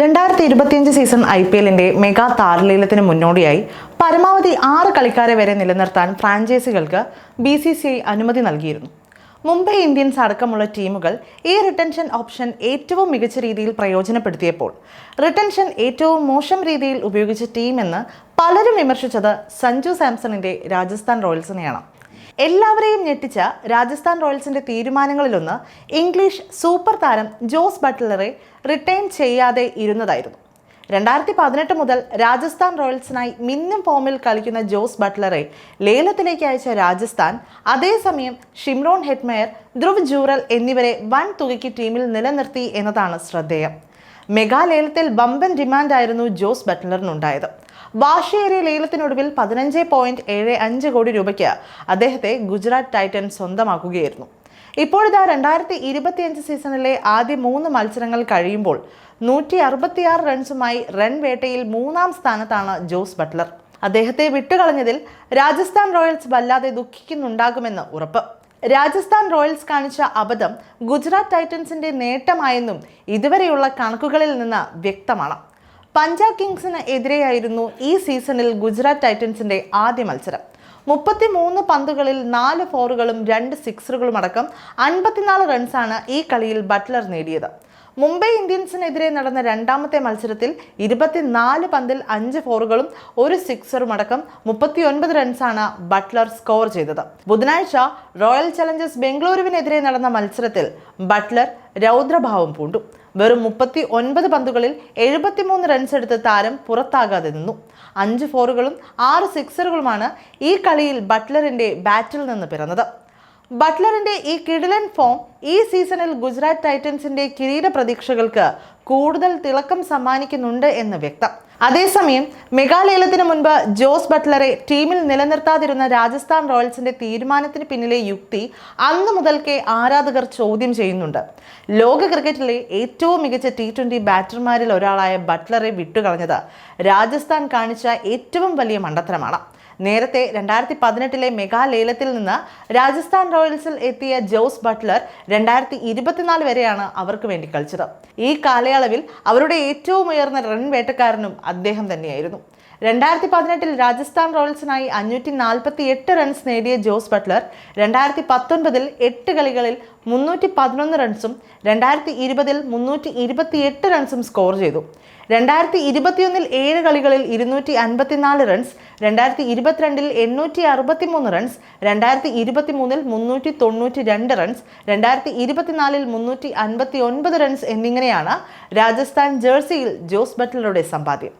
രണ്ടായിരത്തി ഇരുപത്തിയഞ്ച് season I P എല്ലിന്റെ മെഗാ താരലീലത്തിന് മുന്നോടിയായി പരമാവധി ആറ് കളിക്കാരെ വരെ നിലനിർത്താൻ ഫ്രാഞ്ചൈസികൾക്ക് ബി സി സി ഐ അനുമതി നൽകിയിരുന്നു. മുംബൈ ഇന്ത്യൻസ് അടക്കമുള്ള ടീമുകൾ ഈ റിട്ടൻഷൻ ഓപ്ഷൻ ഏറ്റവും മികച്ച രീതിയിൽ പ്രയോജനപ്പെടുത്തിയപ്പോൾ റിട്ടൻഷൻ ഏറ്റവും മോശം രീതിയിൽ ഉപയോഗിച്ച ടീമെന്ന് പലരും വിമർശിച്ചത് സഞ്ജു സാംസണിന്റെ രാജസ്ഥാൻ റോയൽസിനെയാണ്. എല്ലാവരെയും ഞെട്ടിച്ച രാജസ്ഥാൻ റോയൽസിന്റെ തീരുമാനങ്ങളിലൊന്ന് ഇംഗ്ലീഷ് സൂപ്പർ താരം ജോസ് ബട്ട്ലറെ റിട്ടേൺ ചെയ്യാതെ ഇരുന്നതായിരുന്നു. രണ്ടായിരത്തി പതിനെട്ട് മുതൽ രാജസ്ഥാൻ റോയൽസിനായി മിന്നും ഫോമിൽ കളിക്കുന്ന ജോസ് ബട്ട്ലറെ ലേലത്തിലേക്ക് അയച്ച രാജസ്ഥാൻ അതേസമയം ഷിംറോൺ ഹെറ്റ്മെയർ ധ്രുവ് ജൂറൽ എന്നിവരെ വൻ തുകയ്ക്ക് ടീമിൽ നിലനിർത്തി എന്നതാണ് ശ്രദ്ധേയം. മെഗാ ലേലത്തിൽ ഡിമാൻഡായിരുന്നു ജോസ് ബട്ട്ലറിനുണ്ടായത്. വാശിയേറിയ ലേലത്തിനൊടുവിൽ പതിനഞ്ച് പോയിന്റ് ഏഴ് അഞ്ച് കോടി രൂപയ്ക്ക് അദ്ദേഹത്തെ ഗുജറാത്ത് ടൈറ്റൻ സ്വന്തമാക്കുകയായിരുന്നു. ഇപ്പോഴിതാ രണ്ടായിരത്തി ഇരുപത്തിയഞ്ച് സീസണിലെ ആദ്യ മൂന്ന് മത്സരങ്ങൾ കഴിയുമ്പോൾ നൂറ്റി അറുപത്തിയാറ് റൺസുമായി റൺ വേട്ടയിൽ മൂന്നാം സ്ഥാനത്താണ് ജോസ് ബട്ട്ലർ. അദ്ദേഹത്തെ വിട്ടുകളഞ്ഞതിൽ രാജസ്ഥാൻ റോയൽസ് വല്ലാതെ ദുഃഖിക്കുന്നുണ്ടാകുമെന്ന് ഉറപ്പ്. രാജസ്ഥാൻ റോയൽസ് കാണിച്ച അബദ്ധം ഗുജറാത്ത് ടൈറ്റൻസിന്റെ നേട്ടമായെന്നും ഇതുവരെയുള്ള കണക്കുകളിൽ നിന്ന് വ്യക്തമാണ്. പഞ്ചാബ് കിങ്സിന് എതിരെയായിരുന്നു ഈ സീസണിൽ ഗുജറാത്ത് ടൈറ്റൻസിന്റെ ആദ്യ മത്സരം. മുപ്പത്തി മൂന്ന് പന്തുകളിൽ നാല് ഫോറുകളും രണ്ട് സിക്സറുകളും അടക്കം അൻപത്തിനാല് റൺസാണ് ഈ കളിയിൽ ബട്ട്ലർ നേടിയത്. മുംബൈ ഇന്ത്യൻസിനെതിരെ നടന്ന രണ്ടാമത്തെ മത്സരത്തിൽ ഇരുപത്തിനാല് പന്തിൽ അഞ്ച് ഫോറുകളും ഒരു സിക്സറും അടക്കം മുപ്പത്തിയൊൻപത് റൺസാണ് ബട്ട്ലർ സ്കോർ ചെയ്തത്. ബുധനാഴ്ച റോയൽ ചലഞ്ചേഴ്സ് ബംഗളൂരുവിനെതിരെ നടന്ന മത്സരത്തിൽ ബട്ട്ലർ രൗദ്രഭാവം പൂണ്ടു. വെറും മുപ്പത്തി ഒൻപത് പന്തുകളിൽ എഴുപത്തിമൂന്ന് റൺസ് എടുത്ത് താരം പുറത്താകാതെ നിന്നു. അഞ്ച് ഫോറുകളും ആറ് സിക്സറുകളുമാണ് ഈ കളിയിൽ ബട്ട്ലറിന്റെ ബാറ്റിൽ നിന്ന് പിറന്നത്. ബട്ട്ലറിന്റെ ഈ കിടിലൻ ഫോം ഈ സീസണിൽ ഗുജറാത്ത് ടൈറ്റൻസിന്റെ കിരീട പ്രതീക്ഷകൾക്ക് കൂടുതൽ തിളക്കം സമ്മാനിക്കുന്നുണ്ട് എന്ന് വ്യക്തം. അതേസമയം മെഗാലേലത്തിന് മുൻപ് ജോസ് ബട്ട്ലറെ ടീമിൽ നിലനിർത്താതിരുന്ന രാജസ്ഥാൻ റോയൽസിന്റെ തീരുമാനത്തിന് പിന്നിലെ യുക്തി അന്ന് മുതൽക്കേ ആരാധകർ ചോദ്യം ചെയ്യുന്നുണ്ട്. ലോക ക്രിക്കറ്റിലെ ഏറ്റവും മികച്ച ടി ട്വന്റി ബാറ്റർമാരിൽ ഒരാളായ ബട്ട്ലറെ വിട്ടുകളഞ്ഞത് രാജസ്ഥാൻ കാണിച്ച ഏറ്റവും വലിയ മണ്ടത്തരമാണ്. നേരത്തെ രണ്ടായിരത്തി പതിനെട്ടിലെ മെഗാ ലേലത്തിൽ നിന്ന് രാജസ്ഥാൻ റോയൽസിൽ എത്തിയ ജോസ് ബട്ട്ലർ രണ്ടായിരത്തി ഇരുപത്തിനാല് വരെയാണ് അവർക്ക് വേണ്ടി കളിച്ചത്. ഈ കാലയളവിൽ അവരുടെ ഏറ്റവും ഉയർന്ന റൺ വേട്ടക്കാരനും അദ്ദേഹം തന്നെയായിരുന്നു. രണ്ടായിരത്തി പതിനെട്ടിൽ രാജസ്ഥാൻ റോയൽസിനായി അഞ്ഞൂറ്റി നാൽപ്പത്തി എട്ട് റൺസ് നേടിയ ജോസ് ബട്ട്ലർ രണ്ടായിരത്തി പത്തൊൻപതിൽ എട്ട് കളികളിൽ മുന്നൂറ്റി പതിനൊന്ന് റൺസും രണ്ടായിരത്തി ഇരുപതിൽ മുന്നൂറ്റി ഇരുപത്തി എട്ട് റൺസും സ്കോർ ചെയ്തു. രണ്ടായിരത്തി ഇരുപത്തിയൊന്നിൽ ഏഴ് കളികളിൽ ഇരുന്നൂറ്റി അൻപത്തിനാല് റൺസ് രണ്ടായിരത്തി ഇരുപത്തിരണ്ടിൽ എണ്ണൂറ്റി അറുപത്തി മൂന്ന് റൺസ് രണ്ടായിരത്തി ഇരുപത്തി മൂന്നിൽ മുന്നൂറ്റി തൊണ്ണൂറ്റി രണ്ട് റൺസ് രണ്ടായിരത്തി ഇരുപത്തിനാലിൽ മുന്നൂറ്റി അൻപത്തി ഒൻപത് റൺസ് എന്നിങ്ങനെയാണ് രാജസ്ഥാൻ ജേഴ്സിയിൽ ജോസ് ബട്ട്ലറുടെ സമ്പാദ്യം.